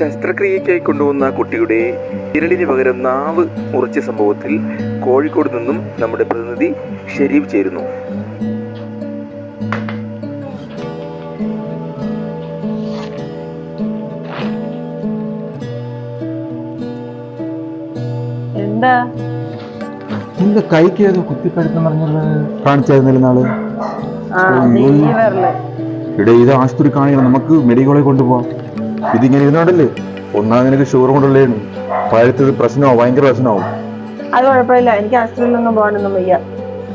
ശസ്ത്രക്രിയയ്ക്കായി കൊണ്ടുവന്ന കുട്ടിയുടെ വിരലിന് പകരം നാവ് മുറിച്ച സംഭവത്തിൽ കോഴിക്കോട് നിന്നും നമ്മുടെ പ്രതിനിധി ഷെരീഫ് ചേരുന്നു. എന്താ? നിന്റെ കൈക്ക് ഏതോ പറഞ്ഞത് കാണിച്ചായിരുന്നില്ല നാൾ? ഇത് ആശുപത്രി കാണിക്കണം. നമുക്ക് മെഡിക്കൽ കൊണ്ടുപോവാം. ഇതിങ്ങനെ ഇരുന്നോണ്ടല്ലേ? ഒന്നാം നിനക്ക് ഷുഗർ കൊണ്ടുള്ളതാണ്. പഴുത്തത് പ്രശ്നമാവും ഭയങ്കര പ്രശ്നമാവും. അത് കുഴപ്പമില്ല. എനിക്ക് ആശുപത്രിയിലൊന്നും പോകാനൊന്നും വയ്യ.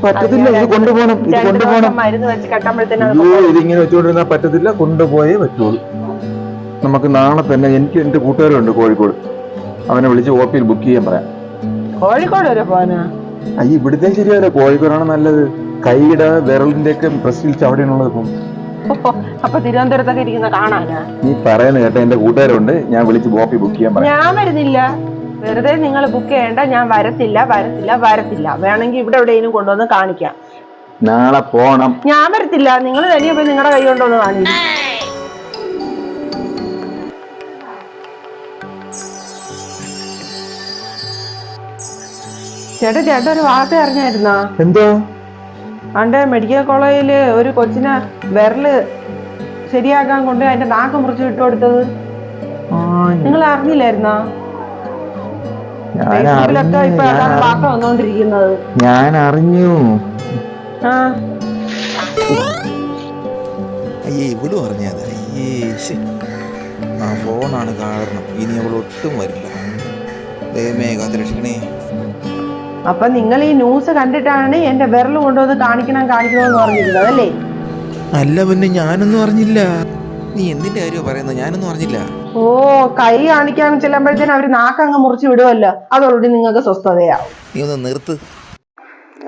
പറ്റത്തില്ല ഇത് കൊണ്ടുപോകണം ഇത് കൊണ്ടുപോകണം. മരുന്ന് വെച്ച് കെട്ടുമ്പോഴത്തേനും ഇതിങ്ങനെ വെച്ചുകൊണ്ടിരുന്നാൽ പറ്റത്തില്ല കൊണ്ടുപോയേ പറ്റുള്ളൂ. നമുക്ക് നാളെ തന്നെ എനിക്ക് എന്റെ കൂട്ടുകാരുണ്ട് കോഴിക്കോട്. അവനെ വിളിച്ച് ഒ പിയിൽ ബുക്ക് ചെയ്യാൻ പറയാം. കോഴിക്കോട് വരെ പോകാനാ? അയ്യ ഇവിടുത്തെ ശരിയല്ല കോഴിക്കോടാണ് നല്ലത്. കൈയുടെ വിരലിന്റെ ഒക്കെ പ്രസ്സിൽ ചവിടെയാണുള്ളത് ഇപ്പം. അപ്പൊ തിരുവനന്തപുരത്തൊക്കെ ഇരിക്കുന്ന കാണാനാ? നീ പറയുന്നു കേട്ട എന്റെ കൂട്ടുകാരുണ്ട്. ഞാൻ വിളിച്ച് കോപ്പി ബുക്ക് ചെയ്യാൻ പറയാം. ഞാൻ വരുന്നില്ല. വെറുതെ നിങ്ങൾ ബുക്ക് ചെയ്യണ്ട. ഞാൻ വരത്തില്ല വരത്തില്ല വരത്തില്ല. വേണമെങ്കിൽ ഇവിടെ എവിടെയെങ്കിലും കൊണ്ടുവന്ന് കാണിക്കാം. നാളെ പോണം. ഞാൻ വരത്തില്ല. നിങ്ങൾ തനിയെ പോയി നിങ്ങളുടെ കൈ കൊണ്ടുവന്ന് കാണിക്കും. ചേട്ടാ ചേട്ടൻ ഒരു വാർത്ത അറിഞ്ഞായിരുന്നാ? എന്താ? പണ്ട് മെഡിക്കൽ കോളേജിൽ ഒരു കൊച്ചിനെ വിരൽ ശരിയാക്കാൻ കൊണ്ട് അതിന്റെ നാക്ക് മുറിച്ച് വിട്ടുകൊടുത്തത് നിങ്ങൾ അറിഞ്ഞില്ലായിരുന്നോ? ഞാൻ അറിഞ്ഞു അയ്യേ ഇവളും അറിഞ്ഞത് അയ്യേ ആ ഫോണാണ് കാരണം. ഇനി അവൾ ഒട്ടും വരില്ല. ദൈവമേ കാത്തിരക്ഷിക്കണേ. അപ്പൊ നിങ്ങൾ ഈ ന്യൂസ് കണ്ടിട്ടാണ് എന്റെ വിരൽ കൊണ്ടുവന്ന് കാണിക്കണം കാണിക്കണമെന്ന് പറഞ്ഞിരുന്നത് അല്ലേ? അല്ല പിന്നെ ഞാനൊന്നും അറിഞ്ഞില്ല. നീ എന്തിന്റെ കാര്യമാണ് പറയുന്നത്? ഞാനൊന്നും അറിഞ്ഞില്ല. ഓ കൈ കാണിക്കാൻ ചെല്ലുമ്പോഴത്തേനും അവർ നാക്കങ്ങ് മുറിച്ച് വിടുമല്ലോ അതോടുകൂടി നിങ്ങൾക്ക് സ്വസ്ഥതയാവും. നീ ഒന്ന് നിർത്ത്.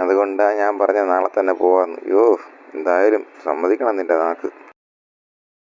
അതുകൊണ്ടാണ് ഞാൻ പറഞ്ഞ നാളെ തന്നെ പോവാന്ന്. യോ എന്തായാലും സമ്മതിക്കണം നിന്റെ നാക്ക്.